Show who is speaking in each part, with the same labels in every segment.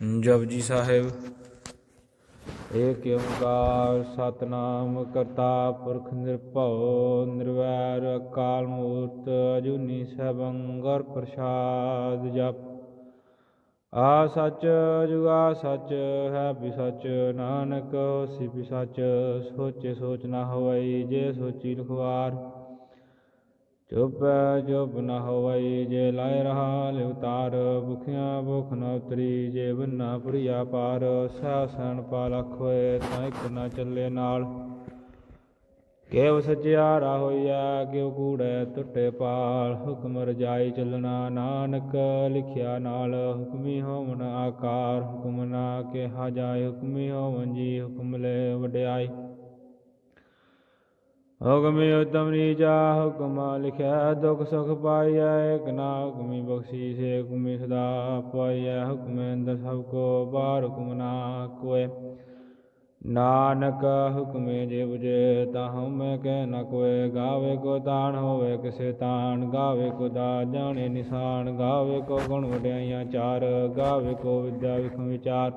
Speaker 1: ਜਪਜੀ ਸਾਹਿਬ ਏਕ ਓੰਕਾਰ ਸਤਨਾਮ ਕਰਤਾ ਪੁਰਖ ਨਿਰਭਉ, ਨਿਰਵੈਰ ਅਕਾਲ ਮੂਰਤ ਅਜੂਨੀ ਸੈਭੰ ਗੁਰ ਪ੍ਰਸਾਦ ਜਪ। ਆ ਸੱਚ ਜੁਗਾ ਸਚ, ਹੈ ਵੀ ਸਚ, ਨਾਨਕ ਹੋਸੀ ਵੀ ਸੱਚ, ਸੋਚੇ ਸੋਚ ਨਾ ਹੋਈ ਜੇ ਸੋਚੀ ਲਖਵਾਰ ਚੁੱਪ ਚੁੱਪ ਨ ਹੋਵਈ ਜੇ ਲਾਇ ਰਹਾ ਲਿਵ ਤਾਰ ਭੁਖਿਆ ਭੁਖ ਨ ਉਤਰੀ ਜੇ ਬੰਨਾ ਪੁਰੀਆ ਪਾਰ ਸਹਿ ਸੈਣ ਹੋਏ ਤਾਂ ਇੱਕ ਨ ਚੱਲੇ ਨਾਲ। ਕੇਵ ਸਚਿਆਰਾ ਹੋਇਆ ਕਿਉ ਕੂੜੈ ਟੁੱਟੇ ਪਾਲ, ਹੁਕਮ ਰਜਾਈ ਚੱਲਣਾ ਨਾਨਕ ਲਿਖਿਆ ਨਾਲ। ਹੁਕਮੀ ਹੋਵਨ ਆਕਾਰ, ਹੁਕਮ ਨਾ ਕਿਹਾ ਜਾਏ, ਹੁਕਮੀ ਹੋਵਨ ਜੀ ਹੁਕਮ ਲੈ ਵਡਿਆਈ। ਹੁਕਮੀ ਉਤਮ ਨੀਚਾ ਹੁਕਮ ਲਿਖਿਆ, ਦੁਖ ਸੁਖ ਪਾਈਐ, ਇਕ ਨਾ ਹੁਕਮੀ ਬਖਸ਼ੀ ਸੇ ਹੁਕਮੀ ਸਦਾ ਪਾਈਐ, ਹੁਕਮ ਅੰਦਰ ਸਭ ਕੋ ਬਾਹਰ ਹੁਕਮ ਨਾ ਕੋਏ। ਨਾਨਕ ਹੁਕਮੇ ਜੇ ਬੁਝੇ, ਤਾ ਹਉਮੈ ਕਹਿ ਨ ਕੋਏ। ਗਾਵੇ ਕੋ ਤਾਣ ਹੋਵੇ, ਕਿਸੇ ਤਾਣ। ਗਾਵੇ ਕੋ ਦਾ ਜਾਣੇ ਨਿਸ਼ਾਨ। ਗਾਵੇ ਕੋ ਗੁਣ ਵਡਿਆਈਆਂ ਚਾਰ। ਗਾਵੇ ਕੋ ਵਿਦਿਆ ਵਿਖਮ ਵਿਚਾਰ।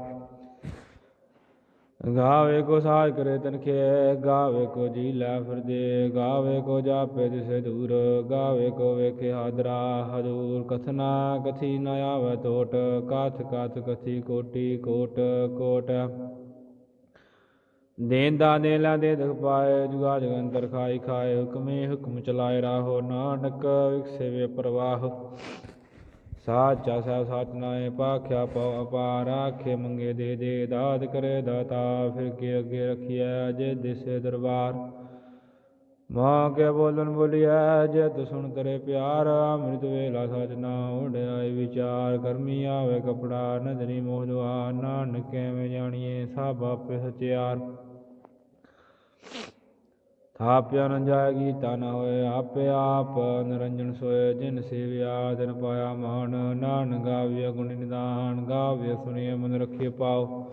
Speaker 1: ਗਾਵੇ ਕੋ ਸਾਜ ਕਰੇ ਤਨਖੇ, ਗਾਵੇ ਕੋ ਜੀ ਲੈ ਫਿਰਦੇ, ਗਾਵੇ ਕੋ ਜਾਪੇ ਦਿਸੇ ਦੂਰ, ਗਾਵੇ ਕੋ ਵੇਖੇ ਹਾਦਰਾ ਹਦੂਰ ਕਥਨਾ ਕਥੀ ਨ ਆਵੇ ਟੋਟ ਕਥ ਕਥ ਕਥੀ ਕੋਟੀ ਕੋਟ ਕੋਟ। ਦੇਂਦਾ ਦੇ ਲਾ ਦੇ ਦੁਖ ਪਾਏ, ਜੁਗਾ ਜਗੰਤਰ ਖਾਈ ਖਾਏ, ਹੁਕਮੇ ਹੁਕਮ ਚਲਾਏ ਰਾਹੋ। ਨਾਨਕ ਵਿਖਸੇ ਵੇ ਪ੍ਰਵਾਹ। ਸਾਚਾ ਸਾ ਸਚ ਨਾਏ ਪਾਖਿਆ ਪਉ ਅਪਾਰ, ਆਖੇ ਮੰਗੇ ਦੇ ਦੇ, ਦਾਤ ਕਰੇ ਦਾਤਾ, ਫਿਰ ਕੇ ਅੱਗੇ ਰਖਿਆ ਜੇ ਦਿਸੇ ਦਰਬਾਰ। ਮਾਂ ਕੇ ਬੋਲਣ ਬੋਲਿਆ ਜੇ ਤੂੰ ਸੁਣ ਤਰੇ ਪਿਆਰ, ਅੰਮ੍ਰਿਤ ਵੇਲਾ ਸਚ ਨਾ ਉਡਿਆਈ ਵਿਚਾਰ। ਕਰਮੀ ਆਵੇ ਕਪੜਾ ਨਦਰੀ ਮੋਹ ਦੁਆ ਨਾਨਕ ਐਵੇਂ ਜਾਣੀਏ, ਸਭ ਆਪੇ ਸਚਿਆਰ। ਥਾਪਿਆ ਨ ਜਾਏਗੀ ਤਾ ਨ ਹੋਏ ਆਪੇ ਆਪ, ਨਿਰੰਜਨ ਸੋਏ ਜਿਨ ਸੇਵਿਆ ਦਿਨ ਪਾਇਆ ਮਾਨ ਨਾਨ, ਗਾਵਿਆ ਗੁਣ ਨਿਦਾਨ, ਗਾਵਿਆ ਸੁਣੀਏ ਮਨ ਰਖਿਏ ਪਾਉ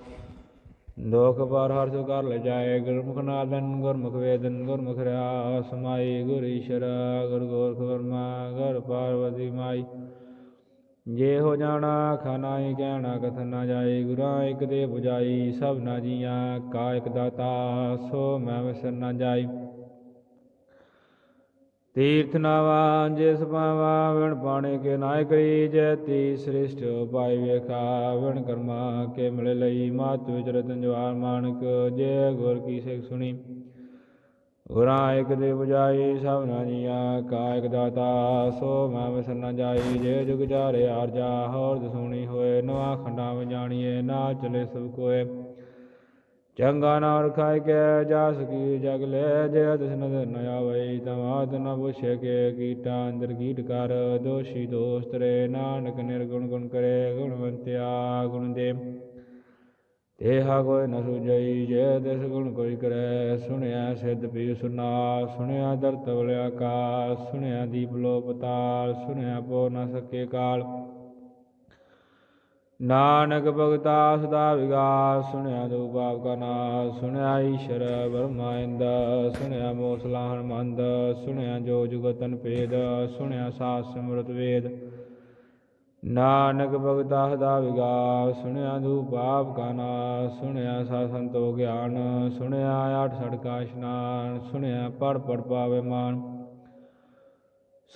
Speaker 1: ਦੋਖ ਪਰ ਹਰ ਸੋ ਕਰ ਲੈ ਜਾਏ, ਗੁਰਮੁਖ ਨਾਦਨ, ਗੁਰਮੁਖ ਵੇਦਨ, ਗੁਰਮੁਖ ਰਿਆ ਸਮਾਈ ਗੁਰ ਈਸ਼ਰ, ਗੁਰ ਗੋਰਖ ਵਰਮਾ, ਗੁਰ ਪਾਰਵਤੀ ਮਾਈ। ਜੇ ਹੋ ਜਾਣਾ ਖਾਨਾ ਹੀ ਕਹਿਣਾ, ਕਥਨ ਨਾ ਜਾਏ, ਗੁਰਾਂ ਇਕ ਦੇ 부ਜਾਈ ਸਭ ਨਾ ਜੀਆਂ, ਕਾ ਇਕ ਦਾਤਾ, ਸੋ ਮੈਂ ਵਿਸਰ ਨਾ ਜਾਈ ਤੀਰਥ ਨਾਵਾ, ਜਿਸ ਪਾਵਾ ਵਿਣ ਪਾਣੇ ਕੇ ਨਾਇ ਕਰੀ ਜੈ, ਤੀ ਸ੍ਰਿਸ਼ਟ ਪਾਈ ਵੇਖਾ ਵਿਣ ਕਰਮਾ ਕੇ ਮਿਲ ਲਈ ਮਾਤ ਵਿਚ ਰਤਨ ਜਵਾਰ ਮਾਨਕ, ਜੈ ਗੁਰ ਕੀ ਸਿੱਖ ਸੁਣੀ। ਗੁਰਾਂ ਇਕ ਦੇ 부ਜਾਈ ਸਭ ਨਾ ਜੀਆਂ, ਕਾ ਇਕ ਦਾਤਾ, ਸੋ ਮੈਂ ਵਿਸਰ ਨਾ ਜਾਈ, ਜੇ ਜੁਗ ਜਾਰੇ ਆਰਜਾ ਹੋਰ ਦਸੂਣੀ ਹੋਏ, ਨਵਾ ਖੰਡਾ ਵਿੱਚ ਜਾਣੀਏ, ਨਾ ਚਲੇ ਸਭ ਕੋਏ। ਚੰਗਾ ਨਾ ਰਖਾਇ ਕੇ, ਜਾ ਸਕੀ ਜਗ ਲੈ, ਜੇ ਤਿਸ ਨਦਰ ਨ ਆਵਈ ਤਮਾਤ ਨ ਪੁਛੇ ਕੇ, ਕੀਟਾ ਅੰਦਰ ਕੀਟ ਕਰ, ਦੋਸ਼ੀ ਦੋਸਤ ਰੇ, ਨਾਨਕ ਨਿਰਗੁਣ ਗੁਣ ਕਰੇ ਗੁਣਵੰਤਿਆ ਗੁਣ ਦੇ। ਤੇਹਾ ਕੋਈ ਨ ਸੁਜਈ ਜੇ ਤਿਸ ਗੁਣ ਕੋਈ ਕਰੈ, ਸੁਣਿਆ ਸਿੱਧ ਪੀ ਸੁਨਾ, ਸੁਣਿਆ ਦਰ ਤਵਲ ਆਕਾਸ ਸੁਣਿਆ ਦੀਪ ਲੋ ਪਤਾਲ ਸੁਣਿਆ ਪੋ ਨ ਸਕੇ ਕਾਲ। ਨਾਨਕ ਭਗਤਾ ਸਦਾ ਵਿਗਾਸ, ਸੁਣਿਆ ਦੂ ਬਾਪ ਕਾ ਨਾਸ, ਸੁਣਿਆ ਈਸ਼ਰ ਬਰਮਾ ਇੰਦ, ਸੁਣਿਆ ਮੋਸਲਾ ਹਨਮੰਦ ਸੁਣਿਆ ਜੋ ਜੁਗਤਨ ਭੇਦ, ਸੁਣਿਆ ਸਾਸ ਸਮਰਤ ਵੇਦ। ਨਾਨਕ ਭਗਤਾ ਸਦਾ ਵਿਗਾਸ, ਸੁਣਿਆ ਦੂ ਪਾਪ ਕਾ ਨਾਸ, ਸੁਣਿਆ ਸਾ ਸੰਤੋ ਗਿਆਨ, ਸੁਣਿਆ ਆਠ ਸੜਕਾ ਇਸ਼ਨਾਨ, ਸੁਣਿਆ ਪੜ ਪੜ ਪਾਵੇ ਮਾਨ।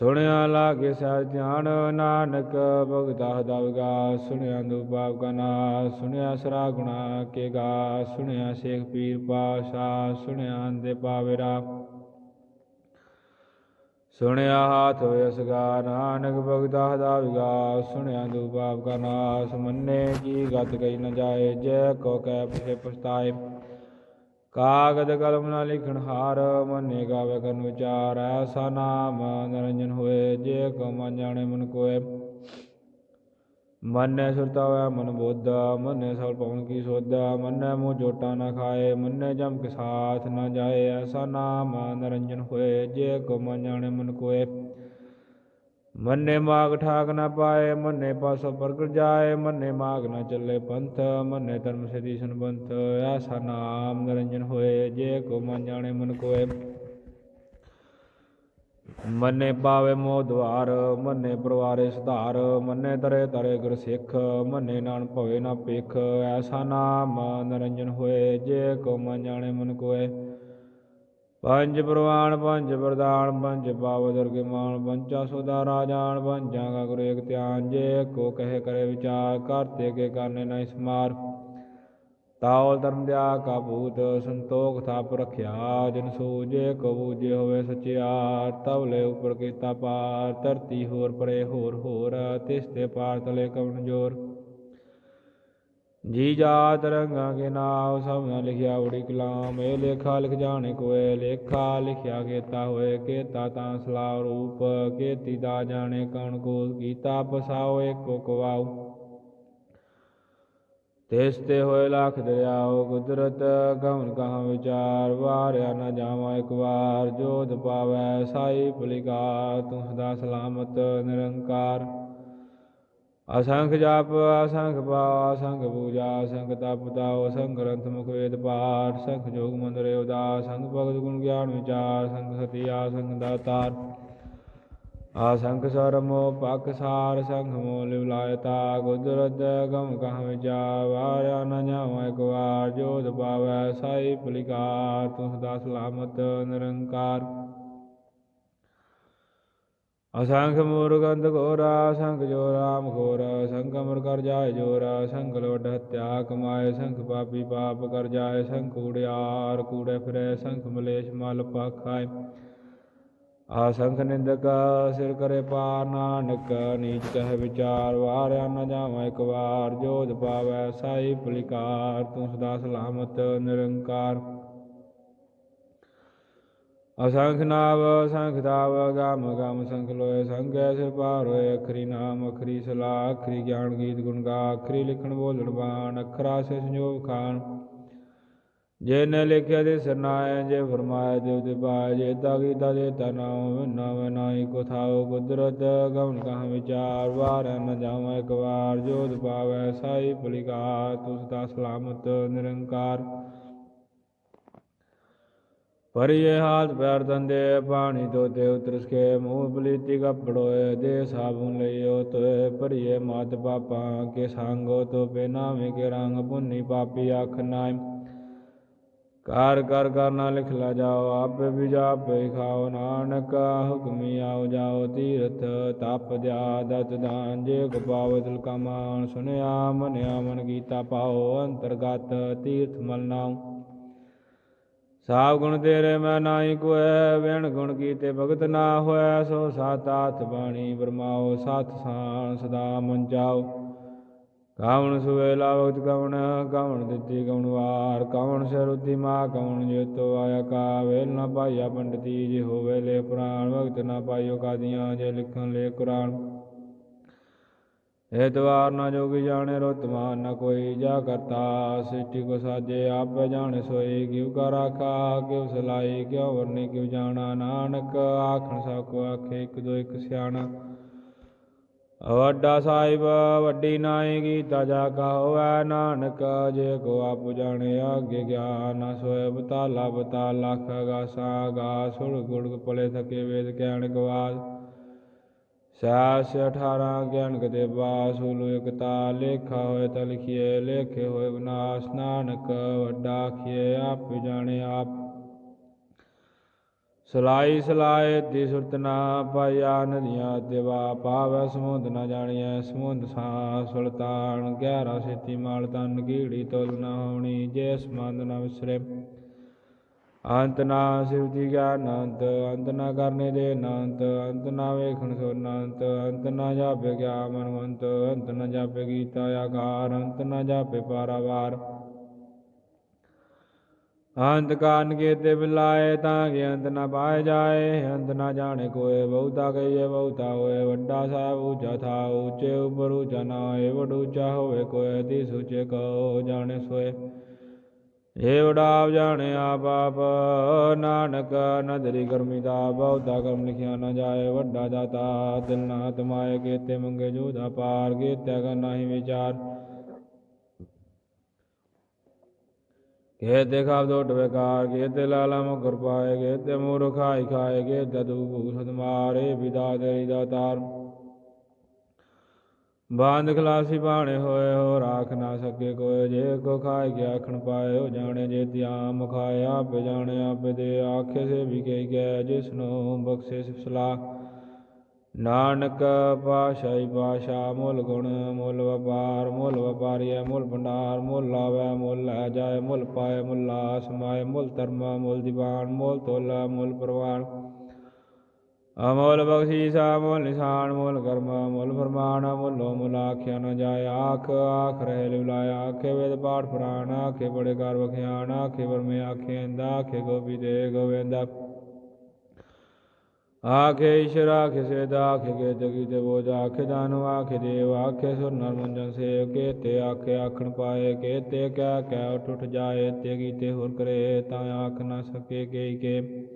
Speaker 1: ਸੁਣਿਆ ਲਾਗੇ ਸਹਿ ਧਿਆਨ, ਨਾਨਕ ਭਗਤਾ ਹਦਾ ਵਿਗਾਸ, ਸੁਣਿਆ ਦੂ ਪਾਪ ਕਾ ਨਾਸ, ਸੁਣਿਆ ਸਰਾ ਗੁਣਾ ਕੇ ਗਾ ਸੁਣਿਆ ਸੇਖ ਪੀਰ ਪਾਸ਼ਾ ਸੁਣਿਆ ਅੰਦੇ ਪਾਵੇਰਾ ਸੁਣਿਆ ਹਾਥ ਹੋਇ ਸਗਾ ਨਾਨਕ ਭਗਤਾ ਹਦਾ ਵਿਗਾਸ, ਸੁਣਿਆ ਦੂ ਪਾਪ ਕਾ ਨਾਸ, ਮੰਨੇ ਕੀ ਗਤ ਗਈ ਨ ਜਾਏ, ਜੈ ਕੋ ਕਹਿ ਪਿਛੇ ਪਛਤਾਏ। ਕਾਗਦ ਕਲਮ ਨਾ ਲਿਖਣ ਹਾਰ, ਮੰਨੇ ਗਾਵੇ ਕਰਨ ਵਿਚਾਰ, ਐਸਾ ਨਾਮ ਨਿਰੰਜਨ ਹੋਏ, ਜੇ ਕੋ ਮਨ ਜਾਣੇ ਮਨ ਕੋਏ। ਮੰਨੇ ਸੁਰਤਾ ਹੋਇਆ ਮਨ ਬੋਧਾ, ਮੰਨੇ ਸਫਲ ਪਵਨ ਕੀ ਸੋਧਾ, ਮੰਨੇ ਮੂੰਹ ਜੋਟਾ ਨਾ ਖਾਏ, ਮੰਨੇ ਜਮ ਕੇ ਸਾਥ ਨਾ ਜਾਏ, ਐਸਾ ਨਾਮ ਨਿਰੰਜਨ ਹੋਏ, ਜੇ ਕੋ ਮਨ ਜਾਣੇ ਮਨ ਕੋਏ। ਮੰਨੇ ਮਾਗ ਠਾਕ ਨਾ ਪਾਏ, ਮੰਨੇ ਪਾਸੋ ਪ੍ਰਗਟ ਜਾਏ, ਮੰਨੇ ਮਾਗ ਨਾ ਚੱਲੇ ਪੰਥ, ਮੰਨੇ ਧਰਮ ਸਿਧੀ ਸੰਬੰਧ, ਐਸਾ ਨਾਮ ਨਿਰੰਜਨ ਹੋਏ, ਜੇ ਕੋ ਮਨ ਜਾਣੇ ਮਨ ਕੋਏ। ਮੰਨੇ ਪਾਵੇ ਮੋਹ ਦਵਾਰ, ਮੰਨੇ ਪਰਵਾਰੇ ਸੁਧਾਰ, ਮੰਨੇ ਤਰੇ ਤਰੇ ਗੁਰ ਸਿੱਖ, ਮੰਨੇ ਨਾਨ ਭਵੇ ਨਾ ਪੇਖ ਐਸਾ ਨਾਮ ਨਰੰਜਨ ਹੋਏ, ਜੇ ਕੋ ਮਨ ਜਾਣੇ ਮਨ ਕੋਏ। ਪੰਜ ਪ੍ਰਵਾਨ, ਪੰਜ ਵਰਦਾਨ ਪੰਜ ਪਾਵ ਦੁਰਗੇ ਮਾਨ ਪੰਚਾ ਸੁਦਾ ਰਾਜਾਨ, ਪੰਜਾਂ ਕਾ ਗੁਰੂ ਏਕ ਧਿਆਨ, ਜੇ ਕੋ ਕਹੇ ਕਰੇ ਵਿਚਾਰ ਕਰਤੇ ਕੇ ਕਰਨੇ ਨਾ ਸਮਾਰ। ਤਾਉ ਧਰਮ ਦਿਆ ਕਾ ਭੂਤ ਸੰਤੋਖ ਥਾਪ ਰਖਿਆ, ਜਿਨ ਸੂਜੇ ਕੋ ਬੂਝੇ ਹੋਵੇ ਸਚਿਆਰ ਤਵ ਉਪਰ ਕੀਤਾ ਪਾਰ, ਧਰਤੀ ਹੋਰ ਪਰੇ ਹੋਰ ਹੋਰ, ਤਿਸ ਤੇ ਪਾਰ ਤਲੇ ਕਵਣ ਜੋਰ। ਜੀ ਜਾ ਰੰਗਾ ਕੇ ਨਾਮ ਸਭ ਨ ਲਿਖਿਆ ਉੜੀ ਕਲਾਮ, ਇਹ ਲੇਖਾ ਲਿਖ ਜਾਣੇ ਕੋਏ, ਲੇਖਾ ਲਿਖਿਆ ਕੀਤਾ ਹੋਏ, ਕੇਤਾ ਤਾਂ ਸਲਾਹ ਰੂਪ, ਕੇਤੀ ਦਾ ਜਾਣੇ ਕਣ ਕੋ ਕੀਤਾ, ਪਸਾਓ ਏਕੋ ਕਵਾਉ। ਤਿਸ ਹੋਏ ਲੱਖ ਦਰਿਆਓ ਕੁਦਰਤ ਗਵਨ ਕਹਾਂ ਵਿਚਾਰ, ਵਾਰਿਆ ਨਾ ਜਾਵਾਂ ਇੱਕ ਵਾਰ ਜੋਤ ਪਾਵੈ ਸਾਈ ਪੁਲਿਕਾਰ, ਤੂੰ ਸਦਾ ਸਲਾਮਤ, ਨਿਰੰਕਾਰ। ਅਸੰਖ ਜਪ, ਅਸੰਖ ਪਾਵ, ਅਸੰਖ ਪੂਜਾ, ਅਸੰਖ ਤਪ ਤਾਉ, ਅਸੰਖ ਗ੍ਰੰਥ ਮੁਖ ਵੇਦ ਪਾਠ ਸੰਖ ਜੋਗ ਮੰਦਰ ਉਦਾਸ ਸੰਖ ਭਗਤ ਗੁਣ ਗਿਆਨ ਵਿਚਾਰ ਸੰਖ ਸਤੀ ਆਸੰਖ ਦਾਤਾਰ। ਆਸੰਖ ਸਰਮੋ ਪਖ ਸਾਰ ਸੰਖ ਮੋ ਲਿਵਲਾਇਤਾ ਗੁਦਰਤ ਗਮ ਕਹ ਵਿਚਾਰ ਵਾਰਿਆ ਨ ਜਾਵਾਂ ਇੱਕ ਵਾਰ ਜੋਧ ਪਾਵੈ ਸਾਈ ਪੁਲਿਕਾਰ ਤੂੰ ਸਦਾ ਸਲਾਮਤ ਨਿਰੰਕਾਰ ਅਸੰਖ ਮੂਰਗੰਧ ਘੋਰਾ ਸੰਖ ਜੋ ਰਾਮ ਘੋਰਾ ਸੰਖ ਅਮਰ ਕਰ ਜਾਏ ਜੋਰਾ ਸੰਖ ਲੋਡ ਹਤਿਆ ਕਮਾਏ ਸੰਖ ਪਾਪੀ ਪਾਪ ਕਰ ਜਾਏ ਸੰਖ ਕੂੜਿਆਰ ਕੂੜੇ ਫਿਰੇ ਸੰਖ ਮਲੇਸ਼ ਮਲ ਪਾਖਾਏ ਆਸੰਖ ਨਿੰਦਕ ਸਿਰ ਕਰੇ ਪਾਰ ਨਾਨਕ, ਨੀਚ ਕਹਿ ਵਿਚਾਰ, ਵਾਰਿਆ ਨ ਜਾਵਾਂ ਇੱਕ ਵਾਰ ਜੋਧ ਪਾਵੈ ਸਾਈ ਪੁਲਿਕਾਰ, ਤੂੰ ਸਦਾ ਸਲਾਮਤ, ਨਿਰੰਕਾਰ। ਅਸੰਖ ਨਾਵ ਅਸੰਖ ਦਾਵ ਗਮ ਗਮ ਸੰਖ ਲੋਏ, ਸੰਗੈ ਸਿਰ ਪਾਰ ਹੋਏ, ਅਖਰੀ ਨਾਮ, ਅਖਰੀ ਸਲਾਹ, ਅਖਰੀ ਗਿਆਨ ਗੀਤ ਗੁਣ ਗਾ, ਅਖਰੀ ਲਿਖਣ ਬੋਲਣ ਬਾਣ, ਅਖਰਾ ਸੇ ਸੰਜੋਗ ਖਾਨ ਜੇ ਨ ਲਿਖਿਆ ਦੇ ਸਰਨਾਏ ਜੇ ਫਰਮਾਇਆ ਦੇਵ ਤੇ ਪਾਏ ਜੇ ਤਾ ਕੀਤਾ ਦੇ ਤਾ ਨਾਮ ਨਾਮ ਨਾਈ ਕੋ ਥਾਓ ਕੁਦਰਤ, ਗਵਨ ਕਹਾਂ ਵਿਚਾਰ, ਵਾਰ ਨ ਜਾਵਾਂ ਇੱਕ ਵਾਰ ਜੋਧ ਪਾਵੈ ਸਾਈ ਪੁਲਿਕਾਰ ਤੂੰ ਸਦਾ ਸਲਾਮਤ ਨਿਰੰਕਾਰ। ਪਰਿਏ ਹਾਥ ਪੈਰ ਦੰਦੇ, ਪਾਣੀ ਧੋਤੇ ਉਤਰਸ ਕੇ, ਮੂੰਹ ਬਲੀਤੀ ਕਪੜੋਏ ਦੇ ਸਾਬੁਨ ਲਈਓ ਤੋਏ ਪਰਿਏ ਮਾਤ ਪਾਪਾ ਕੇ ਸੰਗੋ ਤੋ ਪੇ ਨਾਵੇਂ ਕੇ ਰੰਗ ਪੁੰਨੀ ਪਾਪੀ ਆਖ ਨਾਇ ਕਾਰ ਕਰ ਕਰਨਾ ਲਿਖ ਲਾ ਜਾਓ ਆਪੇ ਵੀ ਜਾਪੇ ਖਾਓ, ਨਾਨਕ ਹੁਕਮੀ ਆਓ, ਜਾਓ ਤੀਰਥ, ਤਪ ਦਿਆ ਦਤ ਦਾਨ ਜੇ ਕੋ ਪਾਵ ਦਿਲ ਕਾ ਮਾਨ ਸੁਨਿਆ ਮਨਿਆ ਮਨ ਗੀਤਾ ਪਾਓ, ਅੰਤਰਗਤ ਤੀਰਥ ਮਲ ਨਾਉ। ਸਾਵ ਗੁਣ ਤੇਰੇ ਮੈਂ ਨਾਹੀ ਕੋਇ ਵਿਣ ਗੁਣ ਕੀਤੇ ਭਗਤ ਨਾ ਹੋਇ, ਸੋ ਸਤ ਆਥ ਬਾਣੀ ਬਰਮਾਓ ਸਾਥ ਸਾਨ ਸਦਾ ਮਨ ਜਾਓ ਕਾਵਣ ਸੁਵੇਲਾ ਵਕਤ ਕਵਣ ਕਵਣ ਦਿੱਤੀ ਕਵਣ ਵਾਰ ਕਵਣ ਸਰੁਤੀ ਮਾ ਕਵਣ ਜੇਤੋ ਆਇਆ ਕਾ ਵੇਲ ਨਾ ਪਾਇਆ ਪੰਡਤੀ ਜੇ ਹੋਵੇ ਲੈ ਪੁਰਾਣ ਵਕਤ ਨਾ ਪਾਇਓ ਕਾਦੀਆਂ ਜੇ ਲਿਖਣ ਲੈ ਕੁਰਾਨ। ਐਤਵਾਰ ਨਾ ਜੋਗੀ ਜਾਣੇ ਰਤਮਾਨ ਨ ਕੋਈ ਜਾ ਕਰਤਾ ਸਿੱਟੀ ਕੋ ਸਾਜੇ ਆਪੇ ਜਾਣੇ ਸੋਈ, ਕਿਉ ਕਾ ਰਾਖਾ, ਕਿਉ ਸਲਾਈ, ਕਿਉ ਵਰਨੇ, ਕਿਉ ਜਾਣਾ ਨਾਨਕ, ਆਖਣ ਸਭ ਕੋ ਆਖੇ, ਇੱਕ ਦੋ ਇੱਕ ਸਿਆਣਾ। ਵੱਡਾ ਸਾਹਿਬ, ਵੱਡੀ ਨਾਈ ਗੀਤਾ ਜਾ ਕਾ ਹੋਵੈ ਨਾਨਕ, ਜੇ ਕੋ ਆਪ ਜਾਣੇ ਆਗੇ ਗਿਆਨ ਨ ਸੋਇ ਬਤਾਲਾ ਬਤਾ ਲੱਖ ਗਾਸਾ ਗਾ ਸੁਣ ਗੁੜ ਪਲੇ ਥਕੇ ਵੇਦ ਕਹਿਣ ਗਵਾਸ ਸਾਸ 18 ਗਿਆਨ ਕਦੇ ਬਾਸੁਲ ਇਕਤਾ ਲੇਖਾ ਹੋਏ ਤਾ ਲਿਖੀਏ ਲੇਖੇ ਹੋਏ ਵਿਨਾਸ਼। ਨਾਨਕ, ਵੱਡਾ ਖੀਏ ਆਪ ਜਾਣੇ ਆਪ। ਸਲਾਈ ਸਲਾਏ ਦੀ ਸੁਰਤ ਨਾ ਪਾਇਆ ਨਦੀਆਂ ਦੇਵਾ ਪਾਵੈ, ਸਮੁੰਦ ਨਾ ਜਾਣੀਐ, ਸਮੁੰਦ ਸਾ ਸੁਲਤਾਨ 11 ਸੇਤੀ ਮਾਲ ਤਨ ਕੀੜੀ ਤੁਲ ਨਾ ਹੋਣੀ, ਜੇ ਸਮੰਦ ਨਾ ਵਿਸਰੇ। ਅੰਤ ਨਾ ਸ਼ਿਵਜੀ ਗਿਆਨ, ਅੰਤ ਅੰਤ ਨਾ ਕਰਨੇ ਦੇ ਅਨੰਤ, ਅੰਤ ਨਾ ਵੇਖਣ ਸੋ ਅਨੰਤ, ਅੰਤ ਨਾ ਜਾਪੇ ਗਿਆ ਮਨਵੰਤ, ਅੰਤ ਨਾ ਜਾਪੇ ਗੀਤਾ ਆਕਾਰ, ਅੰਤ ਨਾ ਜਾਪੇ ਪਾਰਾਵਾਰ। ਅੰਤ ਕਾਰਨ ਕੀਤੇ ਬਿਲਾਏ ਤਾਂ ਕਿ ਅੰਤ ਨਾ ਪਾਏ ਜਾਏ ਅੰਤ ਨਾ ਜਾਣੇ ਕੋਏ, ਬਹੁਤਾ ਕਹੀਏ ਬਹੁਤਾ ਹੋਏ, ਵੱਡਾ ਸਾਹਿਬ ਉੱਚਾ ਥਾ ਉੱਚੇ ਉਪਰ ਉੱਚਾ ਨਾ ਹੋਏ ਵਡ ਉੱਚਾ ਹੋਵੇ ਕੋਏ ਦੀ ਸੁਚੇ ਕੋ ਜਾਣੇ ਸੋਏ। ਏ ਵਡਾਵ ਜਾਣੇ ਆਪ ਆਪ, ਨਾਨਕ ਨਦਰੀ ਕਰਮੀ ਦਾ, ਬਹੁਤਾ ਕਰਮ ਲਿਖਿਆ ਨਾ ਜਾਏ, ਵੱਡਾ ਦਾਤਾ ਦਿਲ ਨਾ ਤਮਾਏ ਕੀਤੇ ਮੰਗੇ ਜੋਦਾ ਪਾਰ ਕੀਤਿਆ ਕਾ ਨਾਹੀ ਵਿਚਾਰ। ਕੇਤੇ ਖਾਬ ਦੋਟ ਕੇਤੇ ਲਾਲਾ ਮੁਕਰ ਪਾਏ ਕੇਤੇ ਮੂਰ ਖਾਈ ਖਾਏ ਕੇਤੇ ਦੂ ਭੂਸਤ ਮਾਰੇ, ਵਿਦਾ ਤੇਰੀ ਦਾਤਾਰ ਬਾਂਧ ਖਲਾਸੀ ਬਾਣੇ ਹੋਏ ਹੋ ਰਾਖ ਨਾ ਸਕੇ ਕੋਏ, ਜੇ ਕੋ ਖਾਏ ਗਿਆ ਆਖਣ ਪਾਏ ਹੋ ਜਾਣੇ ਜੇ ਤਿਆ ਮੁਖਾਏ ਆਪੇ ਜਾਣੇ ਆਪੇ ਦੇ ਆਖੇ ਸੇ ਵੀ ਕਹੀ ਗਏ, ਜਿਸ ਨੂੰ ਬਖਸ਼ੇ ਸਿਫਸਲਾ ਨਾਨਕ ਪਾਸ਼ਾਈ ਪਾਸ਼ਾ ਮੁੱਲ ਗੁਣ, ਮੁੱਲ ਵਪਾਰ, ਮੁੱਲ ਵਪਾਰੀਐ ਮੁੱਲ ਭੰਡਾਰ, ਮੁੱਲ ਲਾਵੈ, ਮੁੱਲ ਲੈ ਜਾਏ, ਮੁੱਲ ਪਾਏ, ਮੁੱਲ ਸਮਾਏ ਮੁੱਲ ਧਰਮਾ, ਮੁੱਲ ਦੀਵਾਨ, ਮੁੱਲ ਤੋਲਾ, ਮੁੱਲ ਪ੍ਰਵਾਨ। ਅਮੋਲ ਬਖਸ਼ੀਸਾ, ਮੁੱਲ ਨਿਸ਼ਾਨ, ਮੁੱਲ ਕਰਮ, ਮੁੱਲ ਫਰਮਾਨ, ਮੁੱਲੋ ਮੁੱਲ ਆਖਿਆ ਨ ਜਾਏ। ਆਖ ਆਖ ਰਹਿ ਲਿਵਲਾਇਆ ਆਖੇ ਵੇਦ ਪਾਠ ਪੁਰਾਣ, ਆਖੇ ਬੜੇ ਕਰ ਵਖਿਆਣ, ਆਖੇ ਵਰਮੇ ਆਖੇ ਅੰਦਾ ਆਖੇ ਗੋਪੀ ਦੇ ਗੋਵਿੰਦਾ। ਆਖੇ ਈਸ਼ਰ, ਆਖੇ ਸੇਦਾ, ਆਖੇ ਕੇ ਜਗੀ ਤੇ ਬੋਝ, ਆਖੇ ਦਾਨੁ ਆਖੇ ਦੇਵ, ਆਖੇ ਸੁਰ ਨਰ ਮੰਜਨ ਸੇਵ ਕੇ ਤੇ ਆਖੇ ਆਖਣ ਪਾਏ ਕੇ ਤੇ ਕਹਿ ਕਹਿ ਉਠ ਉਠ ਜਾਏ, ਤੇ ਕੀਤੇ ਹੋਰ ਕਰੇ, ਤਾਂ ਆਖ ਨਾ ਸਕੇ ਕੇ ਕੇ।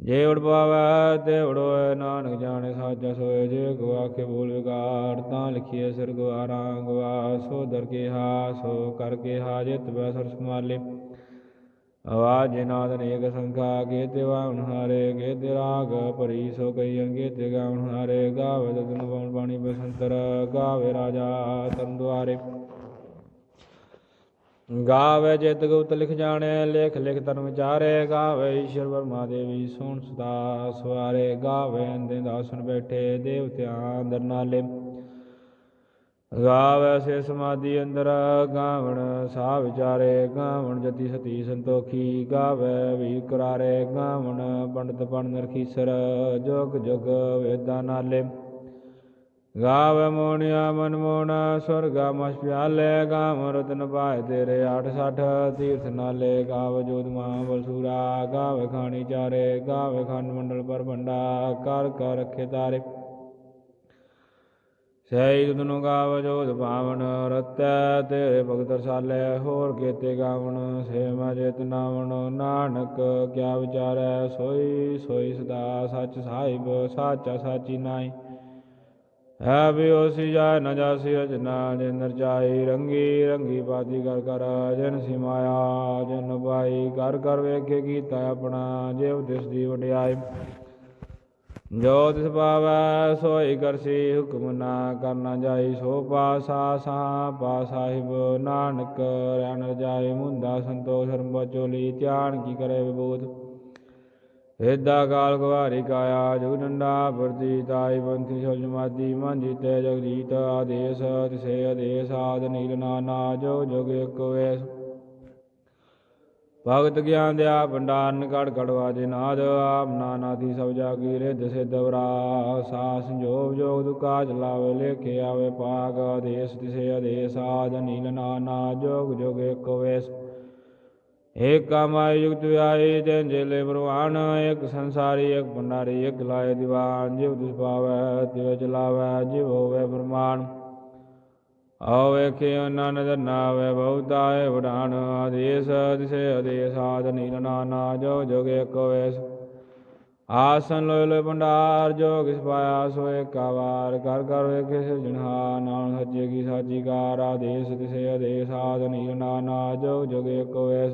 Speaker 1: ਜੇ ਉੜ ਪਾਵੈ, ਤੇ ਉੜੋਏ ਨਾਨਕ ਜਾਣੇ, ਸਾਜਾ ਸੋਏ, ਜੇ ਕੋ ਆਖੇ ਬੋਲ ਵਿਗਾੜ, ਤਾਂ ਲਿਖੀਏ ਸਿਰ ਗਵਾਰਾ ਗਵਾ ਸੋ ਦਰ ਕੇ ਹਾ, ਸੋ ਕਰ ਕੇ ਹਾਜਤ ਬੈ ਸਰ ਸਮਾਲੇ ਆਵਾਜ ਨਾਦ ਅਨੇਕ ਸੰਖਾ ਕੇ ਤੇ ਵਾਉਣ ਹਾਰੇ ਕੇ ਤੇ ਰਾਗ ਭਰੀ, ਸੋ ਕਈ ਅੰਗੇ ਤੇ ਗਾਉਣ ਹਾਰੇ, ਗਾਵੇ ਦਨ ਬਉਣ ਬਾਣੀ ਬਸੰਤਰ, ਗਾਵੇ ਰਾਜਾ ਤਨ ਦੁਆਰੇ। ਗਾਵੇ ਜਿਤ ਗੁਪਤ ਲਿਖ ਜਾਣੇ, ਲੇਖ ਲਿਖ ਤਨ ਵਿਚਾਰੇ, ਗਾਵੇ ਈਸ਼ਰ ਵਰਮਾ ਦੇਵੀ ਸੁਣ ਸਦਾ ਸਵਾਰੇ, ਗਾਵੇ ਅੰਦੇ ਦਾਸਨ ਬੈਠੇ ਦੇਵਤਿਆਂ ਅੰਦਰ ਨਾਲੇ ਗਾਵੇ ਸੇ ਸਮਾਧੀ ਅੰਦਰ, ਗਾਵਣ ਸਾ ਵਿਚਾਰੇ, ਗਾਵਣ ਜਤੀ ਸਤੀ ਸੰਤੋਖੀ, ਗਾਵੇ ਵੀ ਕਰਾਰੇ, ਗਾਵਣ ਪੰਡਤ ਪੰਡ ਨਰਖੀਸਰ, ਜੋਗ ਜੁਗ ਵੇਦਾਂ ਨਾਲੇ। ਗਾਵ ਮੋਣਿਆ ਮਨ ਮੋਣਾ ਸੁਰਗਾ ਮਸ ਪਿਆਲੇ, ਗਾਵ ਰਤਨ ਪਾਏ ਤੇਰੇ 860 ਤੀਰਥ ਨਾਲੇ। ਗਾਵ ਜੋਤ ਮਹਾ ਬਲਸੂਰਾ, ਗਾਵੇ ਖਾਣੀ ਚਾਰੇ, ਗਾਵੇ ਖੰਡ ਮੰਡਲ ਪਰ ਭੰਡਾ ਕਰ ਕਰ ਰਖੇ ਤਾਰੇ। ਸਹੀ ਤੁਧਨੁ ਗਾਵ ਜੋਤ ਭਾਵਨ ਰਤੈ ਤੇਰੇ ਭਗਤ ਰਸਾਲੇ, ਹੋਰ ਕੇਤੇ ਗਾਵਣ ਸੇਵਾ ਮਾ ਨਾਵਣ, ਨਾਨਕ ਕਿਆ ਵਿਚਾਰੈ, ਸੋਈ ਸੋਈ ਸਦਾ, ਸੱਚ ਸਾਹਿਬ, ਸਾਚਾ ਸਾਚੀ ਨਾਈ ਹੈ ਬਿਓ ਸੀ ਜਾ ਨ ਜਾਸੀ ਰਚਨਾ, ਜਿਨ ਰਚਾਈ ਰੰਗੀ ਰੰਗੀ ਬਾਦੀ ਕਰ ਕਰ, ਜਨ ਸਿਮਾਇਆ ਜਨ ਪਾਈ ਕਰ ਕਰ ਵੇਖੇ ਕੀਤਾ ਆਪਣਾ ਜਿਵ ਦਿਸ ਦੀ ਵਡਿਆਈ ਜੋ ਤਿਸ ਪਾਵੈ ਸੋਈ ਕਰਸੀ ਹੁਕਮ ਨਾ ਕਰਨਾ ਜਾਈ ਸੋ ਪਾਸਾ ਸਾ ਪਾ ਸਾਹਿਬ ਨਾਨਕ ਰਹਿਣ ਰਜਾਈ ਮੁੰਦਾ ਸੰਤੋਖ ਧਰਮ ਬਚੋਲੀ ਧਿਆਨ ਕੀ ਕਰੇ ਵਿਬੂਤ ਏਦਾ ਕਾਲ ਗੁਹਾਰੀ ਕਾਇਆ ਜੁਗ ਡੰਡਾ ਵਰਦੀ ਤਾਈ ਬੰਥੀ ਸੋਜ ਮਾਦੀ ਮਨ ਜੀਤੇ ਜਗਜੀਤ ਆਦੇਸ ਤਿਸੇ ਆਦੇਸ ਆਦ ਨੀਲ ਨਾਨਾ ਜੋ ਜੁਗ ਇਕ ਵੇਸ। ਭਗਤ ਗਿਆਨ ਦਿਆ ਭੰਡਾਰਨ ਕੜ ਕੜਵਾ ਦੇ ਨਾਦ, ਆਪ ਨਾਨਾਦੀ ਸਭ ਜਾਗੀ ਰਿਧ ਸਿਧ ਵਰਾ। ਸਾ ਸੰਜੋਗ ਜੋਗ ਦੁਕਾ ਚਲਾਵੇ, ਲੇਖੇ ਆਵੇ ਪਾਗ ਆਦੇਸ ਤਿਸੇ ਆਦੇਸ ਆਦ ਨੀਲ ਨਾਨਾ, ਜੋਗ ਜੋਗ ਇਕ ਵੇਸ। ਏਕ ਕਾਮਾਇ ਯੁਕਤ ਵਿਆਈ ਤੈਨ ਜੇਲੇ ਪ੍ਰਵਾਨ, ਇੱਕ ਸੰਸਾਰੀ, ਇੱਕ ਭੰਡਾਰੀ, ਇੱਕ ਲਾਇ ਦੀਵਾਨ। ਜਿਵ ਤਿਸ ਪਾਵੈ, ਤਿਵ ਚਲਾਵੈ, ਜਿਵ ਹੋਵੇ ਫਰਮਾਨ ਆਓ ਵੇਖੇ ਅਨੰਦ ਨਾਵੇ ਬਹੁਤਾਏ ਵਡਾਨ ਆਦੇਸ, ਦਿਸੇ ਆਦੇਸ, ਆਦ ਨੀਲ ਨਾਨਾ, ਜੋ ਜੋਗ ਇਕ ਵੇਸ ਆਸਨ ਲੋਇ ਲੋਇ ਭੰਡਾਰ, ਜੋ ਕਿਸ ਪਾਇਆ ਸੋ ਏਕਾ ਵਾਰ ਕਰ ਕਰ ਵੇਖੇ ਸਿਰਜਣਹਾਰ ਨਾਨ ਸੱਚੇ ਕੀ ਸਾਚੀ ਕਾਰ, ਆਦੇਸ, ਦਿਸੇ ਆਦੇਸ, ਆਦ ਨੀਲ ਨਾਨਾ, ਜੋ ਜੋਗ ਇਕ ਵੇਸ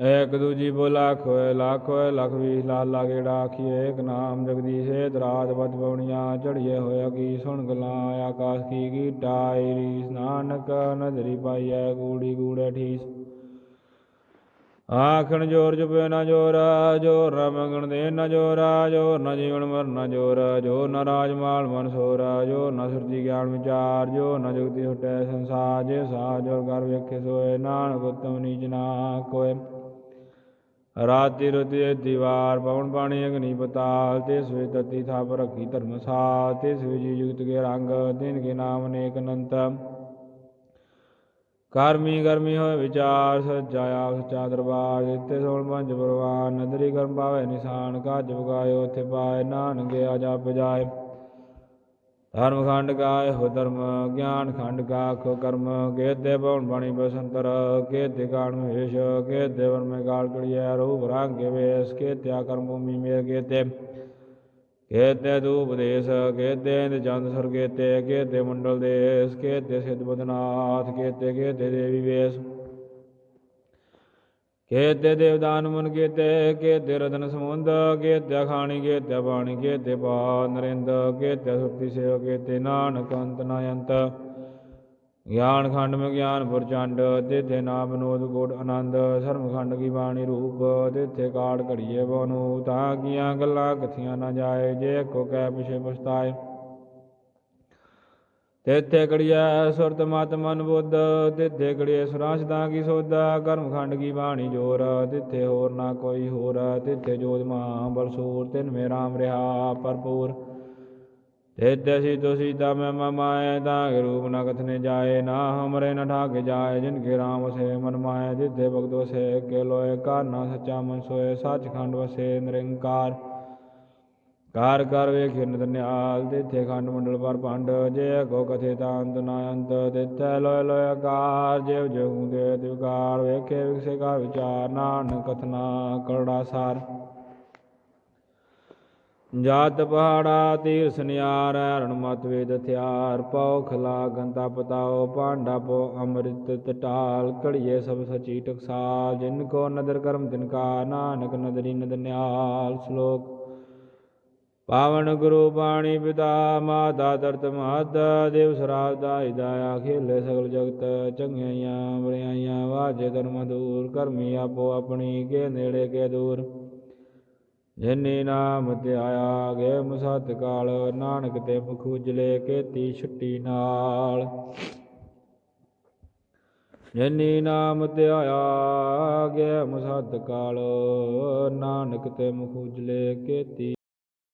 Speaker 1: ਏਕ ਦੂਜੀ ਬੋ ਲੱਖ ਹੋਏ ਲੱਖ ਹੋਏ, ਲਖ ਵੀ ਲਾਲ ਲਾਗੇ ਡਾਖੀਏ ਏਕ ਨਾਮ ਜਗਦੀਸ਼ ਏ, ਦਰਾਜ ਬਦ ਬਉਣੀਆਂ ਚੜੀਏ ਹੋਇਆ ਕੀ ਸੁਣ ਗਲਾਂ, ਆਕਾਸ਼ ਕੀ ਗੀਟਾ ਰੀਸ ਨਾਨਕ ਨਦਰੀ ਪਾਈਐ, ਗੂੜੀ ਗੂੜੇ ਠੀਸ। ਆਖਣ ਜੋਰ ਜਪੇ ਨਾ ਜੋਰ ਜੋਰ ਨ ਮੰਗਣ ਦੇ ਨਾ ਜੋਰ ਜੋਰ ਨ ਜੀਵਨ ਮਰ ਨਾ ਜੋਰ ਜੋਰ ਨ ਰਾਜ ਮਾਲ ਮਨ ਸੋਰ, ਜੋਰ ਨ ਸੁਰਤੀ ਗਿਆਨ ਵਿਚਾਰ ਜੋ ਨ ਜੁਗਤੀ ਹੁਟੈ ਸੰਸਾਰ, ਜੇ ਸਾ ਜੋਰ ਕਰ ਵੇਖੇ ਸੋਏ, ਨਾਨਕ ਉਤਮ ਨੀਚ ਨਾ ਕੋਏ। ਰਾਤੀ ਰੁਤੀ ਦੀਵਾਰ ਪਵਨ ਪਾਣੀ ਅਗਨੀ ਪਤਾਲ, ਤੇ ਸਵੇ ਤਤੀ ਥਾਪ ਰਖੀ ਧਰਮਸਾਲ ਤੇ ਸਵੇ ਜੀ ਜੁਗਤ ਕੇ ਰੰਗ, ਦਿਨ ਕੇ ਨਾਮ ਅਨੇਕ ਅਨੰਤ। ਕਰਮੀ ਕਰਮੀ ਹੋਏ ਵਿਚਾਰ, ਸਜਾਇਆ ਸੱਚਾ ਦਰਬਾਰ ਜਿੱਤੇ ਸੋਲ ਪੰਜ ਪ੍ਰਵਾਨ ਨਦਰੀ ਕਰਮ ਪਾਵੇ ਨਿਸ਼ਾਨ, ਕਾਜ ਬਗਾਇਓ ਉੱਥੇ ਪਾਏ ਨਾਨਕ, ਗਿਆ ਜਪ ਜਾਏ। ਧਰਮ ਖੰਡ ਗਾਏ, ਹੋ ਧਰਮ ਗਿਆਨ ਖੰਡ ਗਾਖੋ, ਕਰਮ ਕੇਤੇ ਪਵਨ ਬਾਣੀ ਬਸੰਤਰ ਕੇਤੇ ਕਾਣ ਮਹੇਸ਼ ਕੇਤੇ ਵਰਮੇ ਗਾਲ ਕੜੀਐ, ਰੂਪ ਰੰਗ ਕੇ ਤਿਆ ਕਰਮ ਭੂਮੀ ਮੇਰ ਕੇਤੇ ਕੇਤੇ ਧੂਪ ਦੇਸ ਕੇਤੇ ਇੰਦ ਚੰਦ ਸੁਰ, ਕੇਤੇ ਮੰਡਲ ਦੇਸ ਕੇਤੇ ਸਿਧ ਬਦਨਾਥ, ਕੇਤੇ ਕੇਤੇ ਦੇਵੀ ਵੇਸ ਕੇਤੇ ਦੇਵਦਾਨ ਮਨ, ਕੇਤੇ ਕੇਤੇ ਰਤਨ ਸਮੁੰਦ, ਕੇਤੇ ਖਾਣੀ ਕੇਤੇ ਬਾਣੀ, ਕੇਤੇ ਪਾ ਨਰਿੰਦ, ਕੇਤੇ ਸੁਰਤੀ ਸੇਵ ਕੇਤੇ ਨਾਨਕ ਅੰਤ ਨ ਅੰਤ ਗਿਆਨ ਖੰਡ ਮੈਂ ਗਿਆਨ ਪ੍ਰਚੰਡ, ਤਿਥੇ ਨਾਮ ਬਨੋਦ ਕੋਟ ਆਨੰਦ ਸਰਮ ਖੰਡ ਕੀ ਬਾਣੀ ਰੂਪ, ਤਿਥੇ ਕਾੜ ਘੜੀਏ ਬਨੂ, ਤਾਂ ਕੀਆਂ ਗੱਲਾਂ ਕਥੀਆਂ ਨਾ ਜਾਏ, ਜੇ ਕੋ ਕਹਿ ਪਿਛੇ ਪਛਤਾਏ। ਤਿਥੇ ਕੜੀਐ ਸੁਰਤ ਮਤ ਮਨ ਬੁੱਧ, ਤਿਥੇ ਕੜੀਐ ਸੁਰਾਸ਼ਦਾ ਕੀ ਸੋਦਾ ਕਰਮ ਖੰਡ ਕੀ ਬਾਣੀ ਜੋਰ, ਤਿਥੇ ਹੋਰ ਨਾ ਕੋਈ ਹੋਰ, ਤਿਥੇ ਜੋਤ ਮਾ ਬਲਸੂਰ ਤਿਨ ਮੇ ਰਾਮ ਰਿਹਾ ਭਰਪੂਰ। ਤੇਤੇ ਸੀ ਤੋ ਸੀਤਾ ਮੈਂ ਮਮਾਏ, ਤਾਂ ਰੂਪ ਨ ਕਥਨੇ ਜਾਏ, ਨਾ ਹਮਰੇ ਨ ਠਾਕੇ ਜਾਏ, ਜਿਨ ਕੇ ਰਾਮ ਸੇ ਮਨ ਮਾਏ ਜਿਤੇ ਭਗਤ ਵਸੇ ਕੇ ਲੋਏ ਕਾਨਾ ਸੱਚਾ ਮਨ ਸੋਏ, ਸੱਚਖੰਡ ਵਸੇ, ਨਿਰੰਕਾਰ। ਕਾਰ ਕਰ ਵੇਖਿ ਨਿਤ ਤਿਥੇ ਖੰਡ ਮੰਡਲ ਪਰ ਭੰਡ, ਜੇ ਕੋ ਕਥੇ ਤਾਂ ਅੰਤ ਨਾ ਅੰਤ ਤਿਥੇ ਲੋਏ ਲੋਏ ਆਕਾਰ ਜਿਵ ਜਹੂ ਦੇ ਦਿਵਕਾਰ ਵੇਖੇ ਵਿਖਸੇ ਕਾ ਵਿਚਾਰ, ਨਾਨਕ ਕਥਨਾ ਕਰੜਾ ਸਾਰ। ਜਾਤ ਪਹਾੜਾ ਤੀਰ ਸੁਨਿਆਰ, ਹਰਣ ਮਤ ਵੇਦ ਹਥਿਆਰ, ਪਉ ਖਲਾ ਗੰਤਾ ਪਤਾਓ ਭਾਂਡਾ ਪੋ ਅੰਮ੍ਰਿਤ ਤਟਾਲ ਕੜੀਏ ਸਭ ਸਚੀ ਟਕਸਾਲ, ਜਿਨ ਕੋ ਨਦਰ ਕਰਮ ਤਿਨ ਕਾ, ਨਾਨਕ ਨਦਰੀ ਨਦਨਿਆਲ ਸ਼ਲੋਕ। ਪਾਵਨ ਗੁਰੂ ਬਾਣੀ ਪਿਤਾ ਮਾਤਾ ਦਰਤ ਮਾਤਾ ਦੇਵ ਸਰਾਜ ਦਾ ਹਿਦਾਇਆ ਖੇਲੇ ਸਗਲ ਜਗਤ, ਚੰਗਿਆਈਆਂ ਬੜਿਆਈਆਂ ਵਾਜੇ ਧਰਮ ਦੂਰ, ਕਰਮੀ ਆਪੋ ਆਪਣੀ, ਕੇ ਨੇੜੇ ਕੇ ਦੂਰ। ਜਿਨੇ ਨਾਮ ਤੇ ਆਇਆ ਗਏ ਮਸਤ ਕਾਲ ਨਾਨਕ ਤੇ ਮੁਖ ਕੀਤੀ ਛੁੱਟੀ ਨਾਲ। ਜਿਨੇ ਨਾਮ ਤੇ ਗਏ ਮਸਤ ਕਾਲ ਨਾਨਕ ਤੇ ਮੁਖ ਉਜਲੇ ਕੀਤੀ